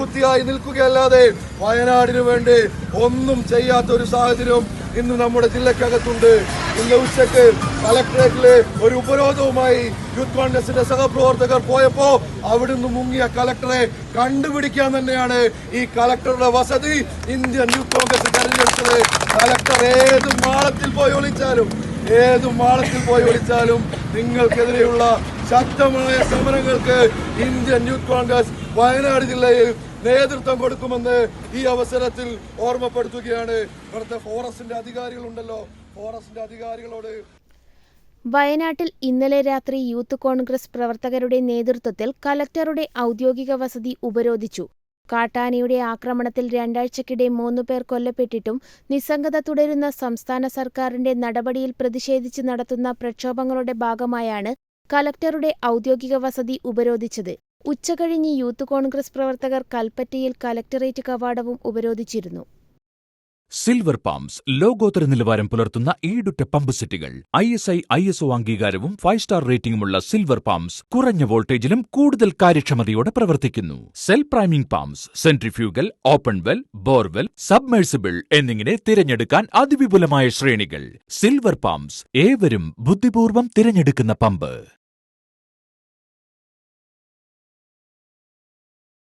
നോക്കുകുത്തിയായി നിൽക്കുകയല്ലാതെ വയനാടിനു വേണ്ടി ഒന്നും ചെയ്യാത്ത ഒരു സാഹചര്യം ഇന്ന് നമ്മുടെ ജില്ലക്കകത്തുണ്ട്. ഇന്ന് ഉച്ചയ്ക്ക് കലക്ടറേറ്റിലെ ഒരു ഉപരോധവുമായി യൂത്ത് കോൺഗ്രസിന്റെ സഹപ്രവർത്തകർ പോയപ്പോ അവിടുന്ന് മുങ്ങിയ കലക്ടറെ കണ്ടുപിടിക്കാൻ തന്നെയാണ് ഈ കലക്ടറുടെ വസതി. ഇന്ത്യൻ യൂത്ത് കോൺഗ്രസ് തെരഞ്ഞെടുത്തത് കലക്ടർ ഏത് മാളത്തിൽ പോയി ഒളിച്ചാലും ഏത് മാളത്തിൽ പോയി ഒളിച്ചാലും നിങ്ങൾക്കെതിരെയുള്ള ശക്തമായ സമരങ്ങൾക്ക് ഇന്ത്യൻ യൂത്ത് കോൺഗ്രസ് വയനാട് ജില്ലയിൽ നേതൃത്വം കൊടുക്കുമെന്ന് ഈ അവസരത്തിൽ ഓർമ്മപ്പെടുത്തുകയാണ്. ഇവിടുത്തെ ഫോറസ്റ്റിന്റെ അധികാരികളുണ്ടല്ലോ. ഫോറസ്റ്റിന്റെ അധികാരികളോട് വയനാട്ടിൽ ഇന്നലെ രാത്രി യൂത്ത് കോൺഗ്രസ് പ്രവർത്തകരുടെ നേതൃത്വത്തിൽ കലക്ടറുടെ ഔദ്യോഗിക വസതി ഉപരോധിച്ചു. കാട്ടാനയുടെ ആക്രമണത്തിൽ രണ്ടാഴ്ചക്കിടെ മൂന്നുപേർ കൊല്ലപ്പെട്ടിട്ടും നിസ്സംഗത തുടരുന്ന സംസ്ഥാന സർക്കാരിന്റെ നടപടിയിൽ പ്രതിഷേധിച്ച് നടത്തുന്ന പ്രക്ഷോഭങ്ങളുടെ ഭാഗമായാണ് കലക്ടറുടെ ഔദ്യോഗിക വസതി ഉപരോധിച്ചത്. ഉച്ചകഴിഞ്ഞ് യൂത്ത് കോൺഗ്രസ് പ്രവർത്തകർ കൽപ്പറ്റയിൽ കലക്ടറേറ്റ് കവാടവും ഉപരോധിച്ചിരുന്നു. സിൽവർ പാംസ് ലോകോത്തര നിലവാരം പുലർത്തുന്ന ഈടുറ്റ പമ്പ് സെറ്റുകൾ I S I I S O അംഗീകാരവും ഫൈവ് സ്റ്റാർ റേറ്റിംഗുമുള്ള സിൽവർ പാംസ് കുറഞ്ഞ വോൾട്ടേജിലും കൂടുതൽ കാര്യക്ഷമതയോടെ പ്രവർത്തിക്കുന്നു. Self priming pumps centrifugal open well borewell submersible എന്നിങ്ങനെ തിരഞ്ഞെടുക്കാൻ അതിവിപുലമായ ശ്രേണികൾ. സിൽവർ പാംസ് ഏവരും ബുദ്ധിപൂർവം തിരഞ്ഞെടുക്കുന്ന പമ്പ്